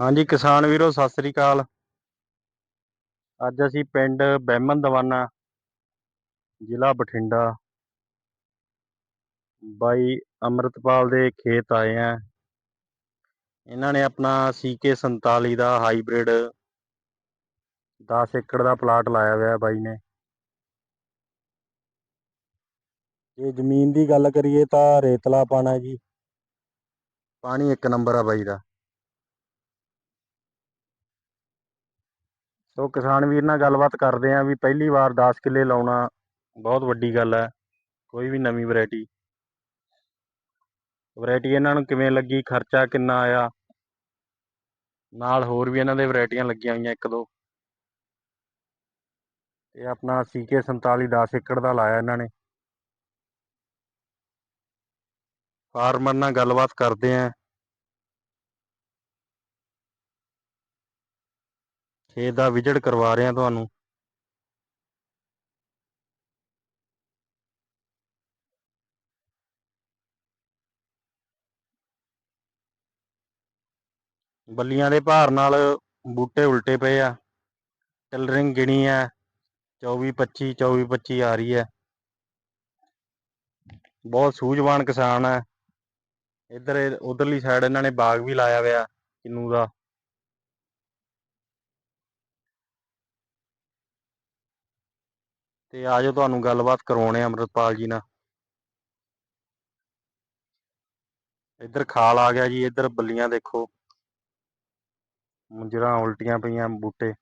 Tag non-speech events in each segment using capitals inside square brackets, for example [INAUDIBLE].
ਹਾਂਜੀ, ਕਿਸਾਨ ਵੀਰੋ, ਸਤਿ ਸ੍ਰੀ ਅਕਾਲ। ਅੱਜ ਅਸੀਂ ਪਿੰਡ ਬਹਿਮਨ ਦਵਾਨਾ, ਜ਼ਿਲ੍ਹਾ ਬਠਿੰਡਾ। ਬਾਈ ਅਮਰਤਪਾਲ ਦੇ ਖੇਤ ਆਏ ਆ। ਇਹਨਾਂ ਨੇ ਆਪਣਾ ਸੀਕੇ 47 ਦਾ ਹਾਈਬ੍ਰਿਡ 10 ਏਕੜ ਦਾ ਪਲਾਟ ਲਾਇਆ ਹੋਇਆ ਬਾਈ ਨੇ। ਜੇ ਜ਼ਮੀਨ ਦੀ ਗੱਲ ਕਰੀਏ ਤਾਂ ਰੇਤਲਾ ਪਾਣਾ ਜੀ। ਪਾਣੀ ਇੱਕ ਨੰਬਰ ਆ ਬਾਈ ਦਾ। ਸੋ ਕਿਸਾਨ ਵੀਰ ਨਾਲ ਗੱਲਬਾਤ ਕਰਦੇ ਆਂ ਵੀ ਪਹਿਲੀ ਵਾਰ 10 ਕਿੱਲੇ ਲਾਉਣਾ ਬਹੁਤ ਵੱਡੀ ਗੱਲ ਹੈ, ਕੋਈ ਵੀ ਨਵੀਂ ਵੈਰਾਈਟੀ। ਵੈਰਾਈਟੀ ਇਹਨਾਂ ਨੂੰ ਕਿਵੇਂ ਲੱਗੀ, ਖਰਚਾ ਕਿੰਨਾ ਆਇਆ? ਨਾਲ ਹੋਰ ਵੀ ਇਹਨਾਂ ਦੇ ਵੈਰਾਈਟੀਆਂ ਲੱਗੀਆਂ ਹੋਈਆਂ ਇੱਕ ਦੋ। ਇਹ ਆਪਣਾ ਸੀਕੇ 47 10 ਏਕੜ ਦਾ ਲਾਇਆ ਇਹਨਾਂ ਨੇ। ਫਾਰਮਰ ਨਾਲ ਗੱਲਬਾਤ ਕਰਦੇ ਆਂ। ਖੇਤ ਦਾ ਵਿਜ਼ਿਟ ਕਰਵਾ ਰਹੇ ਹਾਂ ਤੁਹਾਨੂੰ। ਬੱਲੀਆਂ ਦੇ ਭਾਰ ਨਾਲ ਬੂਟੇ ਉਲਟੇ ਪਏ ਆ। ਟਿਲਰਿੰਗ ਗਿਣੀ ਆ। 24 25 24 25 ਆ ਰਹੀ ਹੈ ਬਹੁਤ ਸੂਝਵਾਨ ਕਿਸਾਨ ਹੈ ਇੱਧਰ, ਉਧਰਲੀ ਸਾਈਡ ਇਹਨਾਂ ਨੇ ਬਾਗ ਵੀ ਲਾਇਆ ਹੋਇਆ ਕਿੰਨੂ ਦਾ। ਤੇ ਆਜੋ ਤੁਹਾਨੂੰ ਗੱਲਬਾਤ ਕਰਵਾਉਣੇ ਆ ਅਮਰਤਪਾਲ ਜੀ ਨਾਲ। ਇੱਧਰ ਖਾਲ ਆ ਗਿਆ ਜੀ, ਇੱਧਰ ਬੱਲੀਆਂ ਦੇਖੋ। ਮੁੰਜਰਾ ਉਲਟੀਆਂ ਪਈਆਂ ਬੂਟੇ।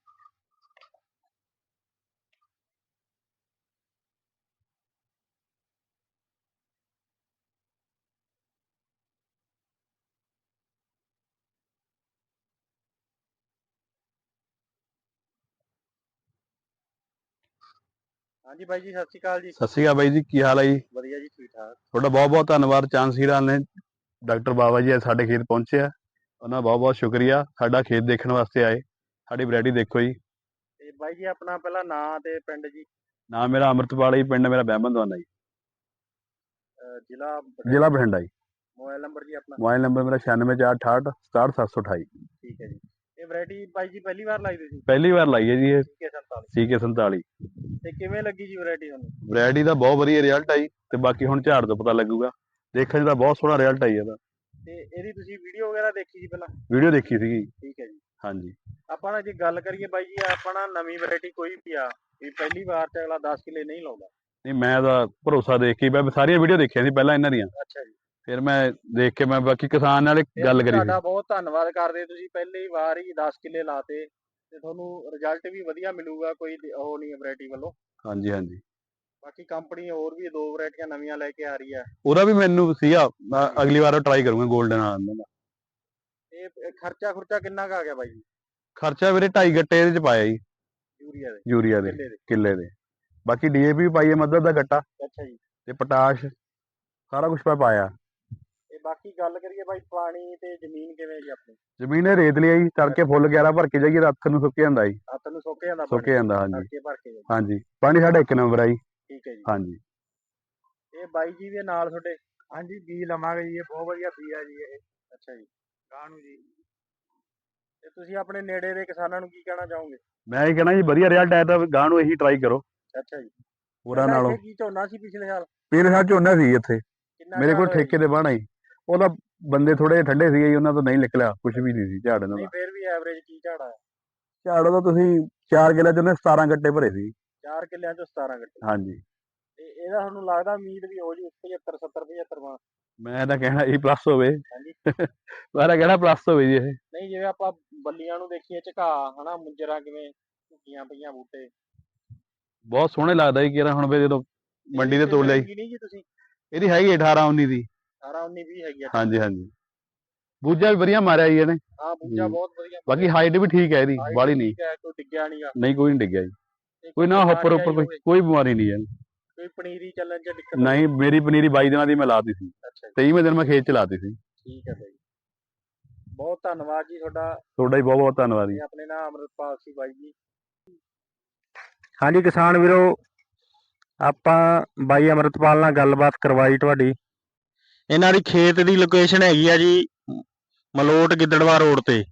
ਹਾਂਜੀ ਬਾਈ ਜੀ ਸਤਿ ਸ਼੍ਰੀ ਅਕਾਲ ਜੀ। ਸਤਿ ਸ਼੍ਰੀ ਅਕਾਲ ਬਾਈ ਜੀ ਕੀ ਹਾਲ ਹੈ ਜੀ? ਵਧੀਆ ਜੀ ਠੀਕ ਠਾਕ। ਤੁਹਾਡਾ ਬਹੁਤ ਬਹੁਤ ਧੰਨਵਾਦ ਚਾਂਸ ਹੀਰਾਨ ਨੇ ਡਾਕਟਰ ਬਾਬਾ ਜੀ ਅੱਜ ਸਾਡੇ ਖੇਤ ਪਹੁੰਚੇ ਆ। ਉਹਨਾਂ ਬਹੁਤ ਬਹੁਤ ਸ਼ੁਕਰੀਆ ਸਾਡਾ ਖੇਤ ਦੇਖਣ ਵਾਸਤੇ ਆਏ। ਸਾਡੀ ਵੈਰਾਈਟੀ ਦੇਖੋ ਜੀ। ਤੇ ਬਾਈ ਜੀ ਆਪਣਾ ਪਹਿਲਾਂ ਨਾਂ ਤੇ ਪਿੰਡ ਜੀ। ਨਾਮ ਮੇਰਾ ਅਮਰਤਪਾਲ ਜੀ ਪਿੰਡ ਮੇਰਾ ਬਹਿਮਨ ਦਵਾਨਾ ਜੀ। ਜ਼ਿਲ੍ਹਾ ਜ਼ਿਲ੍ਹਾ ਬਠਿੰਡਾ ਜੀ। ਮੋਬਾਈਲ ਨੰਬਰ ਜੀ ਆਪਣਾ। ਮੋਬਾਈਲ ਨੰਬਰ ਮੇਰਾ 9648 67728 ਠੀਕ ਹੈ ਜੀ। ਇਹ ਵੈਰਾਈਟੀ ਬਾਈ ਜੀ ਪਹਿਲੀ ਵਾਰ ਲਾਈ ਤੁਸੀਂ? ਪਹਿਲੀ ਵਾਰ ਲਾਈ ਹੈ ਜੀ ਇਹ। ਕੇ 47 ਸੀਕੇ 47 ਤੇ ਕਿਵੇਂ ਲੱਗੀ ਜੀ ਵੈਰਾਈਟੀ ਤੁਹਾਨੂੰ? ਵੈਰਾਈਟੀ ਦਾ ਬਹੁਤ ਵਧੀਆ ਰਿਜ਼ਲਟ ਆਈ ਤੇ ਬਾਕੀ ਹੁਣ ਝਾੜ ਤੋਂ ਪਤਾ ਲੱਗੂਗਾ। ਦੇਖਣ 'ਚ ਤਾਂ ਬਹੁਤ ਸੋਹਣਾ ਰਿਜ਼ਲਟ ਆਈ ਇਹਦਾ। ਤੇ ਇਹਦੀ ਤੁਸੀਂ ਵੀਡੀਓ ਵਗੈਰਾ ਦੇਖੀ ਸੀ ਪਹਿਲਾਂ? ਵੀਡੀਓ ਦੇਖੀ ਸੀਗੀ। ਠੀਕ ਹੈ ਜੀ। ਹਾਂਜੀ। ਆਪਾਂ ਨਾ ਜੇ ਗੱਲ ਕਰੀਏ ਬਾਈ ਜੀ ਆਪਾਂ ਨਾ ਨਵੀਂ ਵੈਰਾਈਟੀ ਕੋਈ ਵੀ ਆ ਵੀ ਪਹਿਲੀ ਵਾਰ ਤੇ ਅਗਲਾ 10 ਕਿੱਲੇ ਨਹੀਂ ਲਾਉਂਦਾ। ਨਹੀਂ ਮੈਂ ਤਾਂ ਭਰੋਸਾ ਦੇਖ ਕੇ ਮੈਂ ਸਾਰੀਆਂ ਵੀਡੀਓ ਦੇਖੀਆਂ ਸੀ ਪਹਿਲਾਂ ਇਹਨਾਂ ਦੀਆਂ। ਅੱਛਾ ਜੀ। ਫਿਰ ਮੈਂ ਦੇਖ ਕੇ ਮੈਂ ਬਾਕੀ ਕਿਸਾਨ ਨਾਲ ਗੱਲ ਕਰੀ ਸੀ। ਤੁਹਾਡਾ ਬਹੁਤ ਧੰਨਵਾਦ ਕਰਦੇ ਤੁਸੀਂ ਪਹਿਲੀ ਵਾਰ ਹੀ 10 ਕਿੱਲੇ ਲਾਤੇ। ਤੇ ਤੁਹਾਨੂੰ ਰਿਜ਼ਲਟ ਵੀ ਵਧੀਆ ਮਿਲੂਗਾ ਕੋਈ ਉਹ ਨਹੀਂ ਵੈਰਾਈਟੀ ਵੱਲੋਂ। ਹਾਂਜੀ ਹਾਂਜੀ। ਬਾਕੀ ਕੰਪਨੀ ਹੋਰ ਵੀ ਦੋ ਵੈਰਾਈਟੀਆਂ ਨਵੀਆਂ ਲੈ ਕੇ ਆ ਰਹੀ ਹੈ। ਉਹਦਾ ਵੀ ਮੈਨੂੰ ਸੀਗਾ ਮੈਂ ਅਗਲੀ ਵਾਰ ਟਰਾਈ ਕਰੂੰਗਾ 골ਡਨ ਆਉਣ ਦਾ। ਇਹ ਖਰਚਾ ਖੁਰਚਾ ਕਿੰਨਾ ਕੁ ਆ ਗਿਆ ਬਾਈ ਜੀ? ਖਰਚਾ ਵੀਰੇ 2.5 ਗੱਟੇ ਇਹਦੇ ਚ ਪਾਇਆ ਜੀ। ਯੂਰੀਆ ਦੇ। ਯੂਰੀਆ ਦੇ ਕਿੱਲੇ ਦੇ। ਬਾਕੀ ਡੀਏਪੀ ਵੀ ਪਾਈ ਹੈ ਮੱਦਦ ਦਾ ਗੱਟਾ। ਅੱਛਾ ਜੀ। ਤੇ ਪੋਟਾਸ਼ ਸਾਰਾ ਕੁਝ ਪਾਇਆ। ਬਾਕੀ ਗੱਲ ਕਰੀਏ ਬਾਈ ਪਾਣੀ ਤੇ ਜ਼ਮੀਨ ਕਿਵੇਂ ਜੀ ਆਪਣੀ? ਜ਼ਮੀਨ ਇਹ ਰੇਤ ਲਈ ਜੀ ਤੜਕੇ ਫੁੱਲ 11 ਭਰ ਕੇ ਜਾਈਏ ਰਾਤ ਨੂੰ ਸੁੱਕ ਜਾਂਦਾ ਜੀ। ਹੱਥ ਨੂੰ ਸੁੱਕ ਜਾਂਦਾ ਸੁੱਕ ਜਾਂਦਾ ਹਾਂਜੀ। ਤੜਕੇ ਭਰ ਕੇ। ਹਾਂਜੀ ਪਾਣੀ ਸਾਡਾ ਇੱਕ ਨੰਬਰ ਆ ਜੀ। ਠੀਕ ਹੈ ਜੀ। ਹਾਂਜੀ। ਇਹ ਬਾਈ ਜੀ ਵੀ ਨਾਲ ਤੁਹਾਡੇ? ਹਾਂਜੀ ਬੀਜ ਲਵਾਂਗੇ ਜੀ ਇਹ ਬਹੁਤ ਵਧੀਆ ਬੀਜ ਆ ਜੀ ਇਹ। ਅੱਛਾ ਜੀ। ਕਾਹਨੂੰ ਜੀ। ਤੇ ਤੁਸੀਂ ਆਪਣੇ ਨੇੜੇ ਦੇ ਕਿਸਾਨਾਂ ਨੂੰ ਕੀ ਕਹਿਣਾ ਚਾਹੋਗੇ? ਮੈਂ ਇਹ ਕਹਿਣਾ ਜੀ ਵਧੀਆ ਰਿਜ਼ਲਟ ਆਇਆ ਤਾਂ ਗਾਂ ਨੂੰ ਇਹੀ ਟਰਾਈ ਕਰੋ। ਅੱਛਾ ਜੀ। ਪੂਰਾ ਪਹਿਲਾਂ ਨਾਲੋਂ। ਕੀ ਝੋਨਾ ਸੀ ਪਿਛਲੇ ਸਾਲ? ਮੇਰੇ ਸਾਹ ਝੋਨਾ ਸੀ ਇੱਥੇ। ਕਿੰਨਾ ਮੇਰੇ ਕੋਲ ਝਾੜ ਹੋਇਆ ਠੇਕੇ ਤੇ ਬਾਣਾ ਜੀ। ਉਹਦਾ ਬੰਦੇ ਥੋੜੇ ਠੰਡੇ ਸੀਗੇ ਜੀ ਉਹਨਾਂ ਤੋਂ ਨਹੀਂ ਨਿਕਲਿਆ ਕੁਝ ਵੀ ਨਹੀਂ ਸੀ ਝਾੜ ਇਹਨਾਂ ਨਹੀਂ ਦਾ। ਫੇਰ ਵੀ ਐਵਰੇਜ ਕੀ ਝਾੜਾ ਹੈ ਝਾੜ ਉਹਦਾ ਤੁਸੀਂ 4 ਕਿੱਲੇ ਚ ਉਹਨੇ 17 ਗੱਟੇ ਭਰੇ ਸੀ। 4 ਕਿੱਲਿਆਂ ਚੋਂ 17 ਗੱਟੇ। ਹਾਂਜੀ। ਤੇ ਇਹਦਾ ਤੁਹਾਨੂੰ ਲੱਗਦਾ ਉਮੀਦ ਵੀ ਹੋ ਜੂ 75 70 75 ਮਾ ਮੈਂ ਤਾਂ ਕਹਿਣਾ ਇਹ ਪਲੱਸ ਹੋਵੇ। ਹਾਂਜੀ। [LAUGHS] ਮੈਂ ਤਾਂ ਕਹਿਣਾ ਪਲੱਸ ਹੋਵੇ ਜੀ ਇਹ। ਨਹੀਂ ਜਿਵੇਂ ਆਪਾਂ ਬੱਲੀਆਂ ਨੂੰ ਦੇਖੀਏ ਝਕਾ ਹਨਾ ਮੁੰਜਰਾ ਕਿਵੇਂ ਝੁਕੀਆਂ ਪਈਆਂ ਬੂਟੇ। ਬਹੁਤ ਸੋਹਣੇ ਲੱਗਦਾ ਜੀ ਕਿਰਾ ਹੁਣ ਵੀ ਜਦੋਂ ਮੰਡੀ ਤੇ ਤੋਲ ਲਈ ਨਹੀਂ ਜੀ ਤੁਸੀਂ? ਇਹਦੀ ਹੈਗੀ 18 19 ਦੀ। 18 19 20 ਹੈਗੀ ਆ ਹਾਂਜੀ ਹਾਂਜੀ। ਬੂਜਾ ਵੀ ਵਧੀਆ ਮਾਰਿਆ ਜੀ ਇਹਨੇ। ਹਾਂ ਬੂਜਾ ਹੂੰ। ਬਹੁਤ ਵਧੀਆ ਬਾਕੀ ਹਾਈਟ ਵੀ ਠੀਕ ਹੈ ਇਹਦੀ ਬਾਲੀ ਨਹੀਂ। ਠੀਕ ਹੈ, ਕੋਈ ਡਿੱਗਿਆ ਨਹੀਂਗਾ ਨਹੀਂ ਕੋਈ ਨਹੀਂ ਡਿੱਗਿਆ ਜੀ। ਕੋਈ ਨਾ ਉੱਪਰ ਉੱਪਰ ਕੋਈ ਕੋਈ। ਬਿਮਾਰੀ ਨਹੀਂ ਹੈ। ਕੋਈ ਪਨੀਰੀ ਚੱਲਣ ਚ ਦਿੱਕਤ ਨਹੀਂ ਮੇਰੀ ਪਨੀਰੀ 22 ਦਿਨਾਂ ਦੀ ਮੈਂ ਲਾਤੀ ਸੀ। ਅੱਛਾ ਜੀ। 23ਵੇਂ ਦਿਨ ਮੈਂ ਖੇਤ ਚ ਲਾਤੀ ਸੀ। ਠੀਕ ਹੈ ਬਾਈ। ਬਹੁਤ ਧੰਨਵਾਦ ਜੀ ਤੁਹਾਡਾ। ਤੁਹਾਡਾ ਹੀ ਬਹੁਤ ਬਹੁਤ ਧੰਨਵਾਦ ਜੀ। ਆਪਣੇ ਨਾਮ ਅਮਰਪਾਲ ਸੀ ਬਾਈ ਜੀ। ਹਾਂਜੀ ਕਿਸਾਨ ਵੀਰੋ ਆਪਾਂ ਬਾਈ ਅਮਰਤਪਾਲ ਨਾਲ ਗੱਲਬਾਤ ਕਰਵਾਈ ਤੁਹਾਡੀ। ਇਹਨਾਂ ਦੀ ਖੇਤ ਦੀ ਲੋਕੇਸ਼ਨ ਹੈਗੀ ਆ ਜੀ ਮਲੋਟ ਗਿੱਦੜਵਾ ਰੋਡ ਤੇ।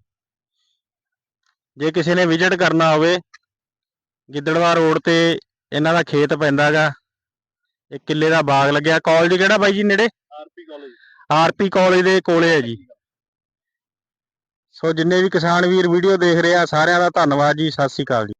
ਜੇ ਕਿਸੇ ਨੇ ਵਿਜ਼ਿਟ ਕਰਨਾ ਹੋਵੇ ਗਿੱਦੜਵਾ ਰੋਡ ਤੇ ਇਹਨਾਂ ਦਾ ਖੇਤ ਪੈਂਦਾਗਾ ਇੱਕ ਕਿੱਲੇ ਦਾ ਬਾਗ ਲੱਗਿਆ। ਕਾਲਜ ਕਿਹੜਾ ਬਾਈ ਜੀ ਨੇੜੇ? ਆਰਪੀ ਕਾਲਜ ਆਰਪੀ ਕਾਲਜ ਦੇ ਕੋਲੇ ਹੈ ਜੀ। ਸੋ ਜਿੰਨੇ ਵੀ ਕਿਸਾਨ ਵੀਰ ਵੀਡੀਓ ਦੇਖ ਰਹੇ ਆ ਸਾਰਿਆਂ ਦਾ ਧੰਨਵਾਦ ਜੀ। ਸਤਿ ਸ਼੍ਰੀ ਅਕਾਲ ਜੀ।